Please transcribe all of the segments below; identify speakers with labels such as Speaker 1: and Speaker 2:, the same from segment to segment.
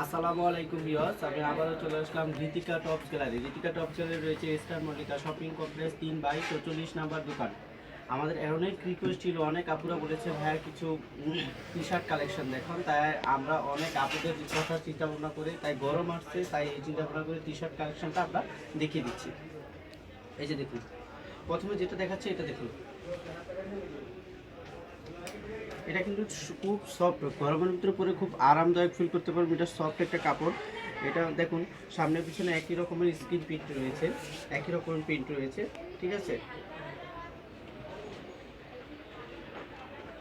Speaker 1: আসসালামু আলাইকুম ভিউয়ার্স, আমি আবারও চলে আসলাম Ritika tops gallery Ritika tops gallery রয়েছে স্টার মল্লিকা শপিং কমপ্লেক্স তিন বাই চৌচল্লিশ নাম্বার দোকান। আমাদের অনেক রিকোয়েস্ট ছিল, অনেক আপুরা বলেছে, ভাইয়া, কিছু টি শার্ট কালেকশন দেখুন। তাই আমরা অনেক আপুদের কথা চিন্তা ভাবনা করে, তাই গরম আসছে, তাই এই চিন্তা ভাবনা করে টি শার্ট কালেকশনটা আমরা দেখিয়ে দিচ্ছি। এই যে দেখুন, প্রথমে যেটা দেখাচ্ছে এটা দেখুন। এটা কিন্তু খুব সফট গরমের ভিতরে পরে খুব আরামদায়ক ফিল করতে পারবেন এটা সফট একটা কাপড়। এটা দেখুন, সামনে পিছনে একই রকমের স্কিন প্রিন্ট রয়েছে, একই রকমের প্রিন্ট রয়েছে, ঠিক আছে?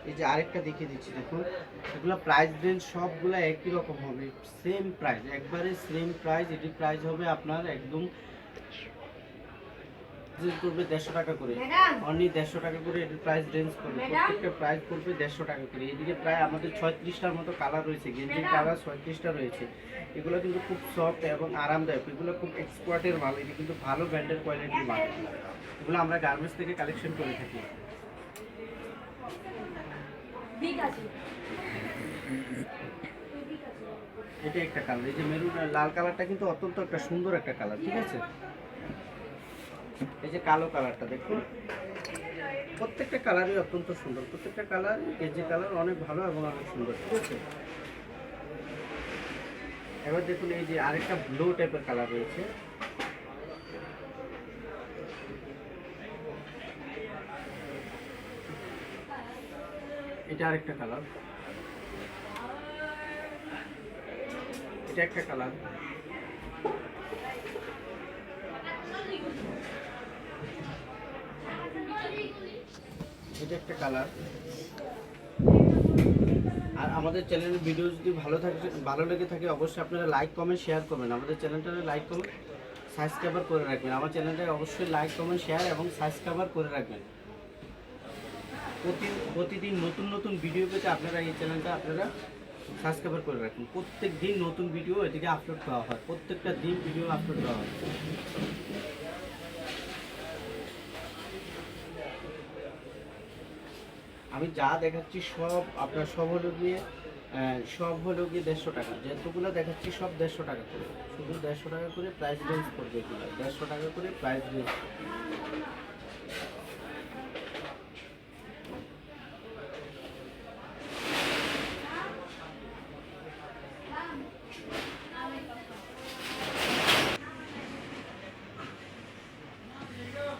Speaker 1: এই যে আরেকটা দেখিয়ে দিচ্ছি, দেখুন। এগুলো প্রাইস রেঞ্জ সবগুলো একই রকম হবে সেম প্রাইস একবারে সেম প্রাইস এটি প্রাইস হবে আপনার একদম রেঞ্জ করবে দেড়শো টাকা করে। অনলি দেড়শো টাকা করে এটির প্রাইস রেঞ্জ করবে। প্রত্যেকটা প্রাইস পড়বে দেড়শো টাকা করে। এদিকে প্রায় আমাদের ছয়ত্রিশটার মতো কালার রয়েছে। গেঞ্জির কালার ছয়ত্রিশটা রয়েছে। এগুলো কিন্তু খুব সফট এবং আরামদায়ক। এগুলো খুব এক্সপোর্টের মাল। এটি কিন্তু ভালো ব্র্যান্ডের কোয়ালিটির মাল। এগুলো আমরা গার্মেন্টস থেকে কালেকশন করে থাকি। এটা একটা কালার এই যে মেরুন লাল কালারটা কিন্তু অত্যন্ত একটা সুন্দর একটা কালার ঠিক আছে? এই যে কালো কালারটা দেখুন। প্রত্যেকটা কালারই অত্যন্ত সুন্দর। প্রত্যেকটা কালার, কেজি কালার অনেক ভালো এবং অনেক সুন্দর, ঠিক আছে? এবার দেখুন এই যে আরেকটা ব্লু টাইপের কালার রয়েছে। এটা আরেকটা কালার এটা একটা কালার এটা একটা কালার আর আমাদের চ্যানেলের ভিডিও যদি ভালো থাকে, ভালো লেগে থাকে, অবশ্যই আপনারা লাইক কমেন্ট শেয়ার করবেন। আমাদের চ্যানেলটা লাইক কমেন্ট সাবস্ক্রাইবার করে রাখবেন। আমার চ্যানেলটা অবশ্যই লাইক কমেন্ট শেয়ার এবং সাবস্ক্রাইবার করে রাখবেন। প্রতি প্রতিদিন নতুন নতুন ভিডিও পেতে আপনারা এই চ্যানেলটা আপনারা সাবস্ক্রাইবার করে রাখুন। প্রত্যেক দিন নতুন ভিডিও এদিকে আপলোড করা হয়। প্রত্যেকটা দিন ভিডিও আপলোড করা হয়। আমি যা দেখাচ্ছি সব আপনার সব হলো গিয়ে সব হলো গিয়ে দেড়শো টাকা। যেহেতুগুলো দেখাচ্ছি সব দেড়শো টাকা করে। শুধু দেড়শো টাকা করে প্রাইস রেঞ্জ করবে এগুলো। দেড়শো টাকা করে প্রাইস রেঞ্জ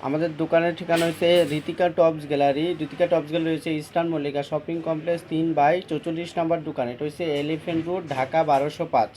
Speaker 1: আমাদের দোকানের ঠিকানা হচ্ছে Ritika tops gallery. Ritika tops gallery হচ্ছে ইস্টার্ন মল্লিকা শপিং কমপ্লেক্স তিন বাই চৌচল্লিশ নাম্বার দোকান। এটা হচ্ছে এলিফেন্ট রোড, ঢাকা বারোশো পাঁচ।